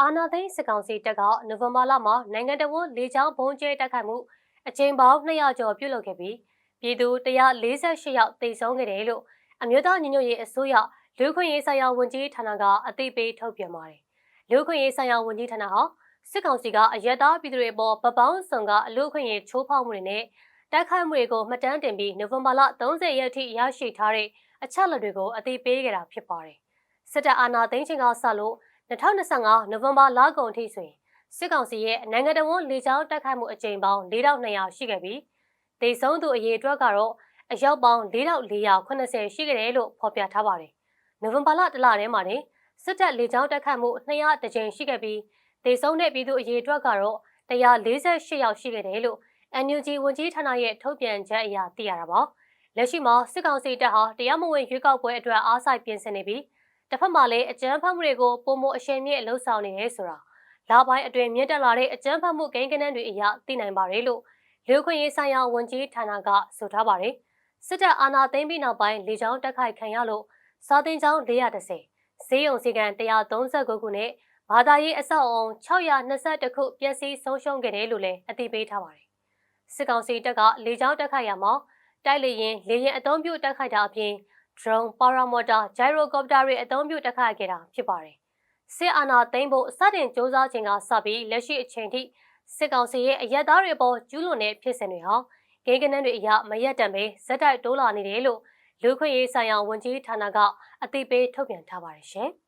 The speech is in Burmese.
အာနာသိန်းစစ်ကောင်စီတပ်ကနိုဝင်ဘာလမှာနိုင်ငံတော်ဝန်လေကြောင်းဘုံကျဲတိုက်ခိုက်မှုအကြိမ်ပေါင်း200ကျော်ပြုလုပ်ခဲ့ပြီးပြည်သူ148ယောက်သေဆုံးခဲ့တယ်လို့အမျိုးသားညီညွတ်ရေးအစိုးရလူခွင့်ရေးဆိုင်ရာဝန်ကြီးဌာနကအသိပေးထုတ်ပြန်ပါတယ်။လူခွင့်ရေးဆိုင်ရာဝန်ကြီးဌာနဟာစစ်ကောင်စီကအရက်သားပြည်သူတွေပေါ်ဗပောင်းဆောင်ကအလူခွင့်ရေးချိုးဖောက်မှုတွေနဲ့တိုက်ခိုက်မှုတွေကိုမှတ်တမ်းတင်ပြီးနိုဝင်ဘာလ30ရက်ထိရရှိထားတဲ့အချက်လက်တွေကိုအသိပေးခဲ့တာဖြစ်ပါတယ်။စစ်တပ်အာဏာသိမ်းချိန်ကစလို့ 2025နိုဝင်ဘာလကုန်အထိဆိုရင်စစ်ကောင်စီရဲ့နိုင်ငံတော်ဝန်လေကြောင်းတိုက်ခိုက်မှုအကြိမ်ပေါင်း4200ရှိခဲ့ပြီးဒေဆုံးသူအရေအတွက်ကတော့အယောက်ပေါင်း4480ရှိခဲ့တယ်လို့ဖော်ပြထားပါတယ်။နိုဝင်ဘာလတလထဲမှာတင်စစ်တပ်လေကြောင်းတိုက်ခိုက်မှု200တကြိမ်ရှိခဲ့ပြီးဒေဆုံးတဲ့ပြည်သူအရေအတွက်ကတော့148ယောက်ရှိခဲ့တယ်လို့ NUG ဝန်ကြီးဌာနရဲ့ထုတ်ပြန်ချက်အရသိရတာပါ။လက်ရှိမှာစစ်ကောင်စီတပ်ဟာတရားမဝင်ရွေးကောက်ပွဲအတွက်အားစိုက်ပြင်ဆင်နေပြီး တစ်ဖက်မှာလည်းအကြမ်းဖက်မှုတွေကိုပုံမအရှိန်မြင့်လှုပ်ဆောင်နေရဲဆိုတာလာပိုင်းအတွင်းမြင့်တက်လာတဲ့အကြမ်းဖက်မှုကိန်းဂဏန်းတွေအရသိနိုင်ပါတယ်လို့လူခွင့်ရေးဆိုင်ရာဝန်ကြီးဌာနကဆိုထားပါတယ်စစ်တပ်အာဏာသိမ်းပြီးနောက်ပိုင်းလေကြောင်းတက်ခိုက်ခံရလို့စာတင်ကျောင်း430ဈေးရုံစီကံ139ခုနဲ့ဘာသာရေးအဆောက်အုံ622ခုပျက်စီးဆုံးရှုံးခဲ့တယ်လို့လည်းအသိပေးထားပါတယ်စစ်ကောင်စီတပ်ကလေကြောင်းတက်ခိုက်ရမှာတိုက်လေရင်လေရင်အုံပြုတက်ခိုက်တာအပြင် drone, paramotor, gyrocopter တွေအသုံးပြုတက်ခတ်ခဲ့တာဖြစ်ပါတယ်။စစ်အာဏာသိမ်းဖို့စတင်စ조사ချိန်ကစပြီးလက်ရှိအချိန်ထိစစ်ကောင်စီရဲ့အရက်သားတွေပေါ်ကျူးလွန်တဲ့ဖြစ်စဉ်တွေဟာဂိမ်းကနန်းတွေအရမရက်တံပဲဇက်တိုက်တိုးလာနေတယ်လို့လူခွင့်ရေးဆိုင်ရာဝန်ကြီးဌာနကအသိပေးထုတ်ပြန်ထားပါတယ်ရှင်။